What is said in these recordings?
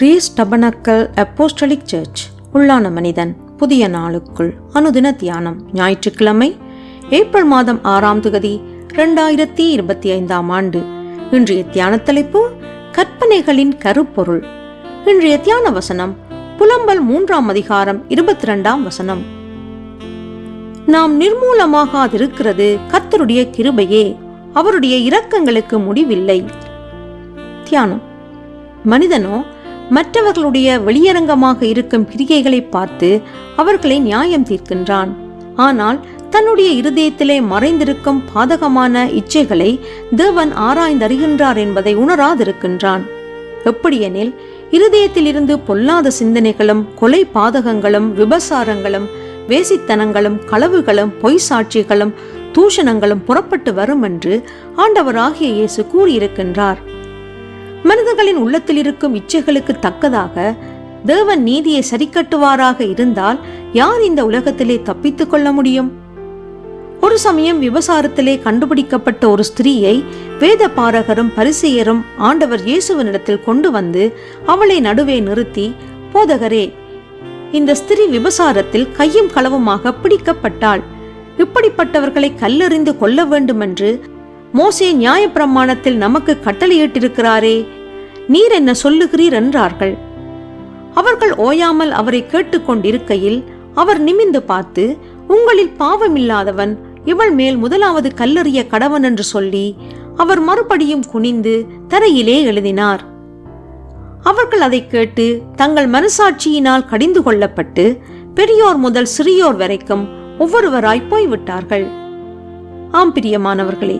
Greece tabernacle apostolic search. உள்ளான மனிதன் புதிய நாளுக்குள் அனுதின தியானம். ஞாயிற்றுக்கிழமை ஏப்ரல் மாதம் ஆறாம் தொகுதி இரண்டாயிரத்தி இருபத்தி ஐந்தாம் ஆண்டு. இன்றைய தியான தலைப்பு கற்பனைகளின் கருப்பொருள். இன்றைய தியான வசனம் புலம்பல் மூன்றாம் அதிகாரம் இருபத்தி இரண்டாம் வசனம். நாம் நிர்மூலமாகாதிருக்கிறது கத்தருடைய கிருபையே அவருடைய இரக்கங்களுக்கு முடிவில்லை. தியானம். மனிதனோ மற்றவர்களுடைய வெளியரங்கமாக இருக்கும் கிரிகைகளை பார்த்து அவர்களை நியாயம் தீர்க்கின்றான். ஆனால் தன்னுடைய இருதயத்திலே மறைந்திருக்கும் பாதகமான இச்சைகளை தேவன் ஆராய்ந்தறிகின்றார் என்பதை உணராதிருக்கின்றான். எப்படியெனில் இருதயத்திலிருந்து பொல்லாத சிந்தனைகளும் கொலை பாதகங்களும் விபசாரங்களும் வேசித்தனங்களும் களவுகளும் பொய் சாட்சிகளும் தூஷணங்களும் புறப்பட்டு வரும் என்று ஆண்டவராகிய இயேசு கூறியிருக்கின்றார். மனிதர்களின் உள்ளத்தில் இருக்கும் இச்சைகளுக்கு தக்கதாக தேவன் நீதியை சரிக்கட்டுவாராக இருந்தால் யார் இந்த உலகத்திலே தப்பித்துக் கொள்ள முடியும்? ஒரு சமயம் விபசாரத்திலே கண்டுபிடிக்கப்பட்ட ஒரு ஸ்திரீயை வேத பாரகரும் பரிசெயரும் ஆண்டவர் இயேசுவனிடத்தில் கொண்டு வந்து அவளை நடுவே நிறுத்தி போதகரே இந்த ஸ்திரீ விபசாரத்தில் கையும் களவுமாக பிடிக்கப்பட்டாள். இப்படிப்பட்டவர்களை கல்லெறிந்து கொல்ல வேண்டுமென்று மோசே நியாயப்பிரமாணத்தில் நமக்கு கட்டளையிட்டிருக்கிறாரே. நீர் என்ன சொல்லுகிறீர் என்றார்கள். அவர்கள் ஓயாமல் அவரை கேட்டுக்கொண்டிருக்கையில் அவர் நிமிந்து பார்த்து உங்களில் பாவமில்லாதவன் இவள் மேல் முதலாவது கல்லறிய கடவன் என்று சொல்லி அவர் மறுபடியும் குனிந்து தரையிலே எழுதினார். அவர்கள் அதை கேட்டு தங்கள் மனசாட்சியினால் கடிந்து கொள்ளப்பட்டு பெரியோர் முதல் சிறியோர் வரைக்கும் ஒவ்வொருவராய் போய்விட்டார்கள். ஆம் பிரியமானவர்களே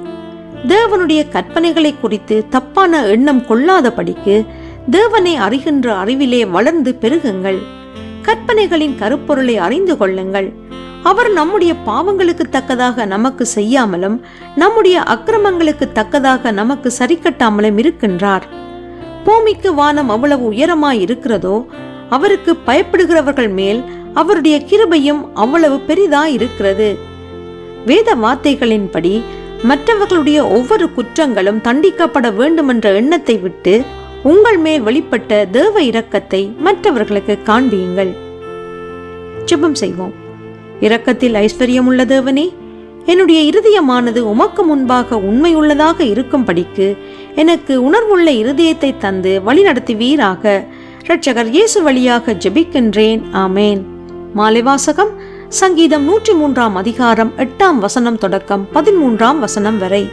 தேவனுடைய கற்பனைகளை குறித்து தப்பான எண்ணம் கொள்ளாதபடிக்கு தேவனை அறிகின்ற அறிவிலே வளர்ந்து பெருகுங்கள். கற்பனைகளின் கருப்பொருளை அறிந்து கொள்ளுங்கள். அவர் நம்முடைய பாவங்களுக்கு தக்கதாக நமக்கு செய்யாமலும் நம்முடைய அக்கிரமங்களுக்கு தக்கதாக நமக்கு சரிக்கட்டாமலும் இருக்கின்றார். பூமிக்கு வானம் அவ்வளவு உயரமாய் இருக்கிறதோ அவருக்கு பயப்படுகிறவர்கள் மேல் அவருடைய கிருபையும் அவ்வளவு பெரிதாய் இருக்கிறது வேத வார்த்தைகளின்படி மற்றவர்களுடைய ஒவ்வொரு குற்றங்களும் தண்டிக்கப்பட வேண்டுமென்ற எண்ணத்தை விட்டு உங்கள் மேல் வெளிப்பட்ட தேவ இரக்கத்தை மற்றவர்களுக்கு காண்பியுங்கள். ஜெபம் செய்வோம். இரக்கத்தில் ஐஸ்வர்யம் உள்ள தேவனே என்னுடைய இருதயமானது உமக்கு முன்பாக உண்மையுள்ளதாக இருக்கும்படிக்கு எனக்கு உணர்வுள்ள இருதயத்தை தந்து வழிநடத்துவீராக. இரட்சகர் இயேசு வழியாக ஜெபிக்கின்றேன். ஆமேன். மாலைவாசகம் சங்கீதம் நூற்றி மூன்றாம் அதிகாரம் எட்டாம் வசனம் தொடக்கம் பதிமூன்றாம் வசனம் வரை.